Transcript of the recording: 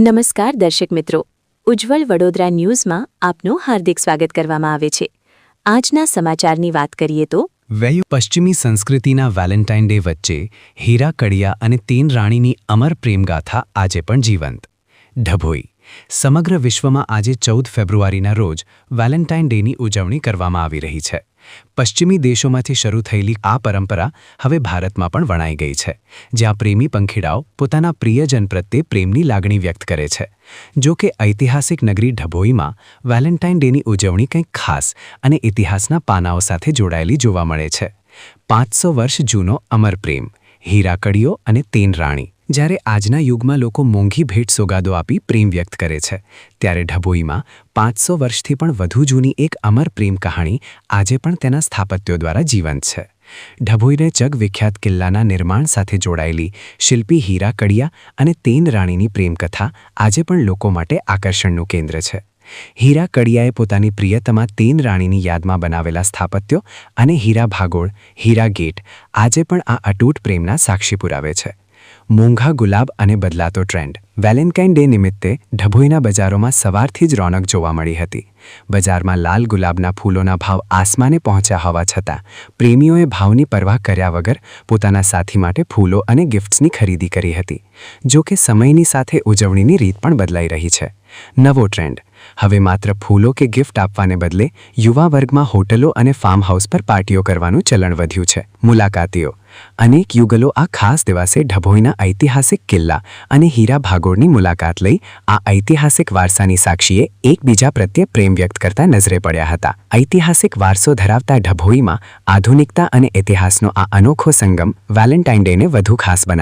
નમસ્કાર દર્શક મિત્રો. ઉજ્જવલ વડોદરા ન્યૂઝમાં આપનું હાર્દિક સ્વાગત કરવામાં આવે છે. આજના સમાચારની વાત કરીએ તો વેયુ પશ્ચિમી સંસ્કૃતિના વેલેન્ટાઇન ડે વચ્ચે હીરા કડિયા અને તેન રાણીની અમર પ્રેમગાથા આજે પણ જીવંત. ઢભોઈ સમગ્ર વિશ્વમાં આજે ચૌદ ફેબ્રુઆરીના રોજ વેલેન્ટાઇન ડેની ઉજવણી કરવામાં આવી રહી છે. પશ્ચિમી દેશોમાંથી શરૂ થયેલી આ પરંપરા હવે ભારતમાં પણ વણાઈ ગઈ છે, જ્યાં પ્રેમી પંખીડાઓ પોતાના પ્રિયજન પ્રત્યે પ્રેમની લાગણી વ્યક્ત કરે છે. જો કે ઐતિહાસિક નગરી ઢભોઈમાં વેલેન્ટાઇન ડેની ઉજવણી કંઈક ખાસ અને ઇતિહાસના પાનાઓ સાથે જોડાયેલી જોવા મળે છે. પાંચસો વર્ષ જૂનો અમર પ્રેમ હીરાકડીઓ અને તેન રાણી. જ્યારે આજના યુગમાં લોકો મોંઘી ભેટ સોગાદો આપી પ્રેમ વ્યક્ત કરે છે, ત્યારે ઢભોઈમાં પાંચસો વર્ષથી પણ વધુ જૂની એક અમર પ્રેમ કહાણી આજે પણ તેના સ્થાપત્યો દ્વારા જીવંત છે. ઢભોઈને જગવિખ્યાત કિલ્લાના નિર્માણ સાથે જોડાયેલી શિલ્પી હીરા કડિયા અને તેન રાણીની પ્રેમકથા આજે પણ લોકો માટે આકર્ષણનું કેન્દ્ર છે. હીરા કડિયાએ પોતાની પ્રિયતમા તેન રાણીની યાદમાં બનાવેલા સ્થાપત્યો અને હીરા ભાગોળ, હીરા ગેટ આજે પણ આ અટૂટ પ્રેમના સાક્ષી પુરાવે છે. મોંઘા ગુલાબ અને બદલાતો ટ્રેન્ડ. વેલેન્ટાઇન ડે નિમિત્તે ઢભોઈના બજારોમાં સવારથી જ રોનક જોવા મળી હતી. બજારમાં લાલ ગુલાબના ફૂલોના ભાવ આસમાને પહોંચ્યા હોવા છતાં, પ્રેમીઓએ ભાવની પરવાહ કર્યા વગર પોતાના સાથી માટે ફૂલો અને ગિફ્ટ્સની ખરીદી કરી હતી જો કે સમયની સાથે ઉજવણીની રીત પણ બદલાઈ રહી છે. નવો ટ્રેન્ડ. હવે માત્ર ફૂલો કે ગિફ્ટ આપવાને બદલે યુવા વર્ગમાં હોટલો અને ફાર્મ હાઉસ પર પાર્ટીઓ કરવાનું ચલણ વધ્યું છે. મુલાકાતીઓ. અનેક યુગલો આ ખાસ દિવસે ઢભોઈના ઐતિહાસિક કિલ્લા અને હીરા ભાગોળની મુલાકાત લઈ આ ઐતિહાસિક વારસાની સાક્ષીએ એકબીજા પ્રત્યે પ્રેમ વ્યક્ત કરતા નજરે પડ્યા હતા. ઐતિહાસિક વારસો ધરાવતા ઢભોઈમાં આધુનિકતા અને ઇતિહાસનો આ અનોખો સંગમ વેલેન્ટાઇન ડેને વધુ ખાસ બનાવ્યો.